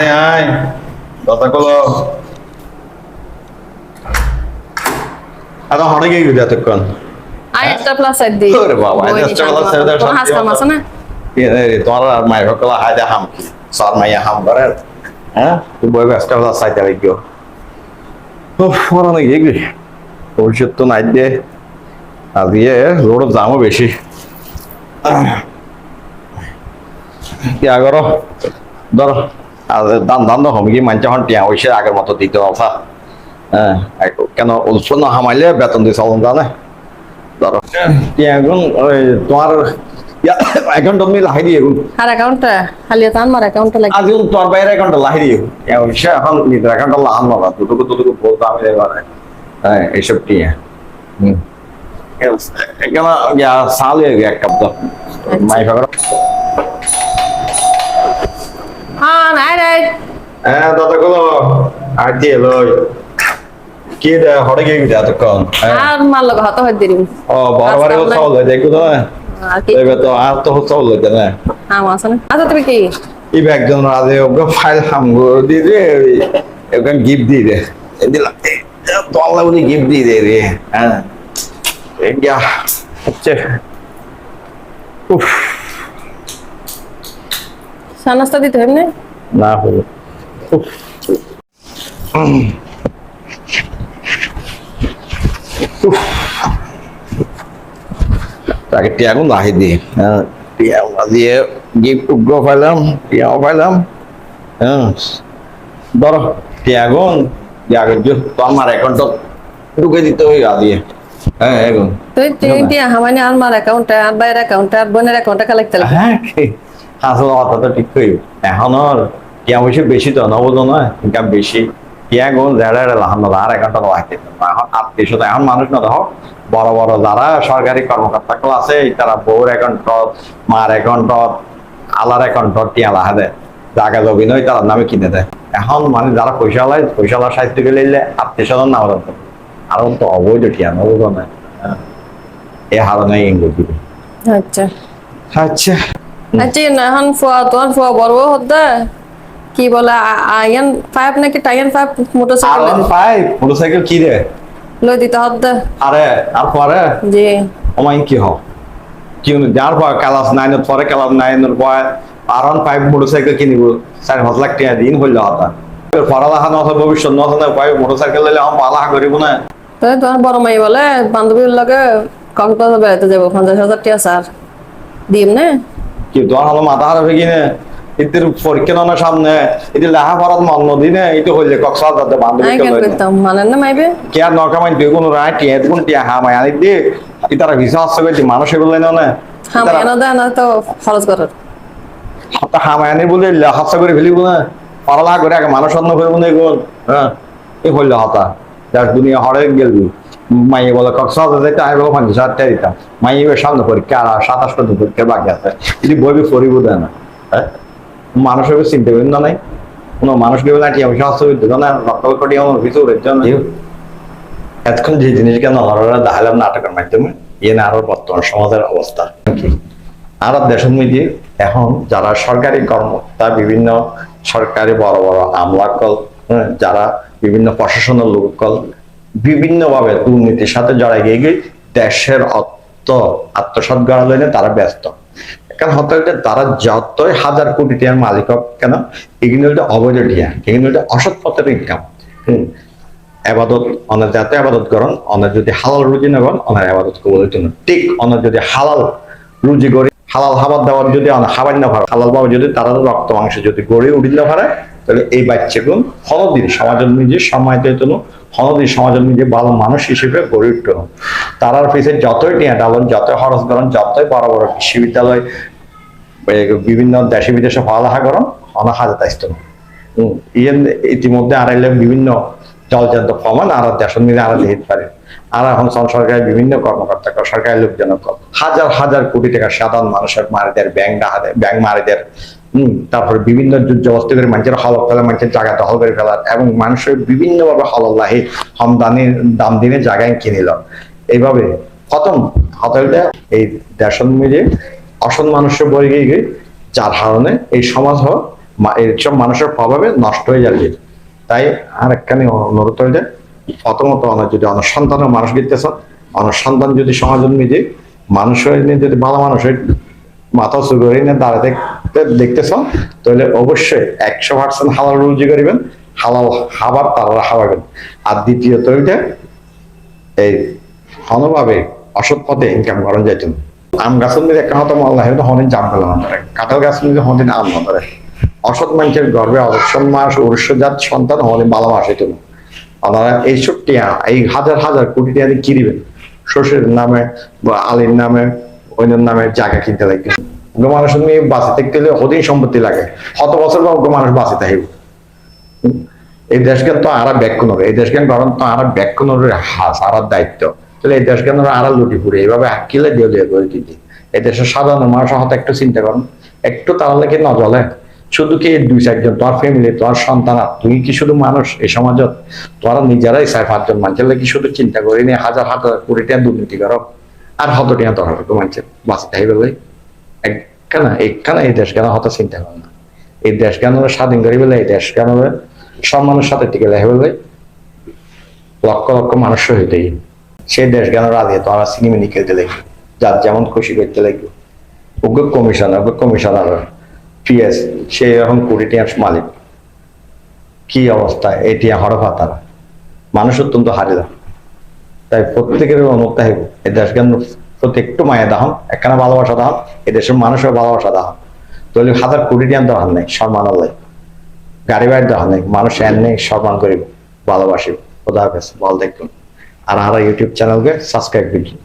আয় আয় কথা কলো আরে হড়ে গিয়ে গেছে এতক্ষণ আরেকটা প্লাস সাইড দিই ওরে বাবা, plus side দেওয়ার কোনো শান্তি হাসতাম। আছে না এ, তোমার আর মায়ের সকল হায় দে হাম সর মাইয়া হাম করে হ্যাঁ তুই বই ব্যস্ত হলো সাইতে লাগিও ও ফরানো গিয়ে গে ভবিষ্যৎ তো নাই দে আজকে রোড জামও বেশি কি আগর ধর দান দান হম কি মানছে হন টিয়া হইছে আগের মতো দিতে অফা হ্যাঁ কেন উৎপন্ন হামাইলে বেতন দিয়ে চলন জানে। ধরো টিয়া গুণ ওই তোমার অ্যাকাউন্ট আমি লাহি দিয়ে গুণ আর অ্যাকাউন্টটা খালি তো আমার অ্যাকাউন্টটা লাগে। আজ গুণ তোর বাইরে অ্যাকাউন্ট লাহি দিয়ে সে এখন নিজের অ্যাকাউন্ট লাহান বাবা দুটুকু দুটুকু বলতে আমি এবারে হ্যাঁ এইসব টিয়া। হুম। কেন ইয়া সালে এক কাপ দাও মাই ফাগর হ্যাঁ নাই রে। হ্যাঁ দাদা গুলো আর দিয়ে লই। কি দে হড়ে গিয়ে গেছে এতক্ষণ? হ্যাঁ। আর মার লগে হত হই দিরিম ও বড় আসসালামু চাউল হয়ে দেখো তো কি? এবার তো আর তো চাউল হয়ে না। আম আছে না আচ্ছা তুমি কি? এই একজন রাজে ওকে ফাইল হাম করে দিয়ে দে ওখানে গিফট দিয়ে দে। দিলাম তোলা উনি গিফট দিয়ে দে রে হ্যাঁ। এই যা হচ্ছে। উফ। সানাস্তা দিতে হবে না? না হলো। তাকে টিয়াগুন দিয়ে। হ্যাঁ টিয়া দিয়ে গিফট উগ্র পাইলাম টিয়াও পাইলাম। হ্যাঁ। ধরো টিয়াগুন টিয়াগুন তো আমার অ্যাকাউন্টত ঢুকে দিতে হই দিয়ে। হ্যাঁ এখন তুই তুই কি হামানি আর মার অ্যাকাউন্টে আর বাইরের অ্যাকাউন্টে আর বোনের অ্যাকাউন্টে কালেক্ট হ্যাঁ আসলে কথা তো ঠিক কই এখন আর টিয়া পয়সা বেশি তো নবদ নয় ইনকাম বেশি। দেড় লাহান দাদা আর একাউন্টটা রাখতে এখন আত্মীয় স্বজন এখন মানুষ না দেখো বড় বড় যারা সরকারি কর্মকর্তা আছে তারা বউর অ্যাকাউন্টত মার অ্যাকাউন্টত আলার অ্যাকাউন্টত টিয়া লাহা দেয়। জায়গা জমি নয় তার নামে কিনে দেয়। এখন মানে যারা পয়সা লাই পয়সা লা সাহিত্য গেলে আত্মীয় স্বজন নাম রাখতো আর তো অবৈধ টিয়া নবদ নয়। হ্যাঁ। এ হারণে দিবে। আচ্ছা। আচ্ছা। আচ্ছা না এখন ফুয়া তোমার ফুয়া বড় বউ কি বলে আ- আয়ান ফাইভ নাকি টাইয়ান ফাইভ মোটরসাইকেল? ফাইভ মোটরসাইকেল কি রে? লই দিতে হদ্দা আরে আর পরে? জি। অমাইন কি হ? কি যার পর ক্লাস নাইনের পরে ক্লাস নাইনের পরে আর ওয়ান ফাইভ মোটরসাইকেল কিনিব। চার পাঁচ লাখ টাকা দিন হইল হতা। পড়ালেখা নথা ভবিষ্যৎ নথা না পাই মোটরসাইকেল লইলে আমার পালাহা করিব না। তাই তোমার বড় মাই বলে বান্ধবীর লগে কক্সবাজার বেড়াতে যাব পঞ্চাশ হাজার টাকা স্যার দিম না? কি তোমার হলো মাথা খারাপ হয়ে কিনে এদের পরীক্ষা না সামনে এটি লেখা পড়ার মন নদী না এটা হইলে কক্সবাজার যাতে বান্ধবী না কে আর নকা মাইন কোনো রায় টিয়া কোন টিয়া হা মাই আনি দে ইতারা ভিসা আসছে কইছি মানুষ এগুলো না। না হ্যাঁ এনে দেয় না তো খরচ করার। হাতে হামায়ানি বলে হাতসা করে ফেলিব না পড়ালেখা করে আগে মানুষ অন্য করব না এগুলো। হ্যাঁ এই হইলে হতা। যার দুনিয়া হরে গেলবি। মাইয়ে বলে কক্সবাজার যাইতে আমি বলে পঞ্চাশ হাজার টাকা দিতাম মাইয়ে এবার সামনে পরীক্ষা আর সাতাশ পর্যন্ত পরীক্ষা বাকি আছে। যদি বইবি পড়িব দেয় না হ্যাঁ? মানুষ হবে চিনতে পারেন না নাই। কোনো মানুষ দেবে না টিয়া পয়সা হস্ত করতে না লক্ষ লক্ষ টিয়া আমার কিছু উঠেছে না। এতক্ষণ যে জিনিসকে নলরা দেখালাম নাটকের মাধ্যমে ইয়ে না আরও বর্তমান সমাজের অবস্থা। আর দেশের মধ্যে এখন যারা সরকারি কর্মকর্তা বিভিন্ন সরকারি বড় বড় আমলাকল হ্যাঁ, যারা বিভিন্ন প্রশাসনের লোককল বিভিন্নভাবে দুর্নীতির সাথে জড়াই গিয়ে গিয়ে দেশের অর্থ আত্মসাৎ করা লইলে তারা ব্যস্ত। কারণ হতে হতে তারা যতই হাজার কোটি টিয়ার মালিক হোক কেন এগুলো হচ্ছে অবৈধ টিয়া এগুলো হচ্ছে অসৎ পথের ইনকাম হম। আবাদত অনার যাতে আবাদত করেন অনার যদি হালাল রুজি না করেন অনার আবাদত কবুলের জন্য ঠিক অনার যদি হালাল রুজি করে হালাল খাবার দাবার যদি খাবার না পারে হালাল ভাবে যদি তারা রক্ত মাংস যদি গড়ে না পারে তাহলে এই বাচ্চাগুলো হনদিন সমাজের নিজে সমাজের জন্য হনদিন সমাজের নিজে ভালো মানুষ হিসেবে গড়ে উঠত তারার পিছিয়ে যতই টিয়া ডালন যতই খরচ করেন যতই বড় বড় বিশ্ববিদ্যালয় বিভিন্ন দেশে বিদেশে পড়ালেখা করেন অনা হাজার দায়িত্ব। ইয়েন ইতিমধ্যে আড়াইলে বিভিন্ন জলজান্ত প্রমাণ আর দেশের মিলে আর দিতে পারে। আর এখন সর- সরকারের বিভিন্ন কর্মকর্তা সরকারি লোকজন হাজার হাজার কোটি টাকা সাধারণ মানুষের মারি দেয় ব্যাংক ব্যাংক মারি দেয় তারপরে বিভিন্ন জবস্তি করে মানুষের হলক ফেলা মানুষের জায়গা দখল করে ফেলা এবং মানুষের বিভিন্ন ভাবে হলল্লাহি হমদানির দাম দিনে জায়গায় কিনিল এইভাবে খতম। হতলটা এই দেশের মিলে অসৎ মানুষের বই গিয়ে যার কারণে এই সমাজ এইসব মানুষের প্রভাবে নষ্ট হয়ে যাবে। তাই আর একখানি অনুরোধ যায় প্রথমত যদি অনুসন্ধানের মানুষ গিতেছ অনুসন্ধান যদি সমাজের নিজে মানুষের যদি ভালো মানুষের মাথা উঁচু করে নিয়ে দাঁড়াতে দেখতেছ, তাহলে অবশ্যই একশো পার্সেন্ট হালাল রুজি করিবেন, হালাল খাবার তারা খাওয়াবেন। আর দ্বিতীয়ত হইতে, এই হনভাবে অসৎ পথে ইনকাম করা যাইত না। আম গাছের মধ্যে একটা হতো আল্লাহ হনিন জাম পেল না ধরে। কাঁঠাল গাছের মধ্যে হনিন আম না ধরে। অসৎ মানুষের গর্বে অদর্শন মাস উৎসজাত সন্তান হনে ভালো মাস হইত আপনারা এইসব টিয়া এই হাজার হাজার কোটি টিয়া দিয়ে কি শ্বশুরের নামে বা আলীর নামে, অন্যের নামে জায়গা কিনতে লাগবে। মানুষ নিয়ে বাঁচে থাকতে হলে হদিন সম্পত্তি লাগে? শত বছর বা মানুষ বাঁচে থাকবে এই দেশকে তো আরা ব্যাকুন এই দেশকে গরম তো আরা ব্যাকুনের হাস আরার দায়িত্ব। তাহলে এই দেশকে আরা লুটি পুরে এইভাবে আকিলে দিয়ে দিয়ে করে দিদি এই দেশের সাধারণ মানুষের হাতে একটু চিন্তা করুন। একটু তাহলে কি নজলে শুধু কি দুই চারজন তোমার ফ্যামিলি তোমার সন্তান তুই কি শুধু মানুষ এই সমাজত? তোরা নিজেরাই চার পাঁচজন মানুষের কি শুধু চিন্তা করি নি হাজার হাজার কোটি টাকা দুর্নীতি করো। আর হত তোর হতো মানুষের বাঁচতে বলে? একখানা একখানা এই দেশ হত চিন্তা করে না এই দেশ কেন স্বাধীন বলে এই দেশ কেন সম্মানের সাথে টিকে লেখে বলে লক্ষ লক্ষ মানুষ হইতেই সেই দেশ সিনেমিনি খেলতে লাগবে। যার যেমন খুশি করতে লাগবে। Okay commissioner okay commissioner PS সে এখন টিয়ার মালিক। কি অবস্থা? এটি হরফা তারা। মানুষ অত্যন্ত হারিলা তাই প্রত্যেকের থাকবে, এই দেশ কেন প্রতি একটু মায়া দাহন, একখানা ভালোবাসা দাহন, এদেশের মানুষের ভালোবাসা দাহন। দলীয় হাজার কোটি টিয়ান দরকার নেই, সম্মান আল্লাহ গাড়ি বাড়ি দরকার নেই, মানুষ এন নেই, সম্মান করিব, ভালোবাসিব। খোদা হাফেজ দেখুন। আর আমরা ইউটিউব চ্যানেলকে সাবস্ক্রাইব করছি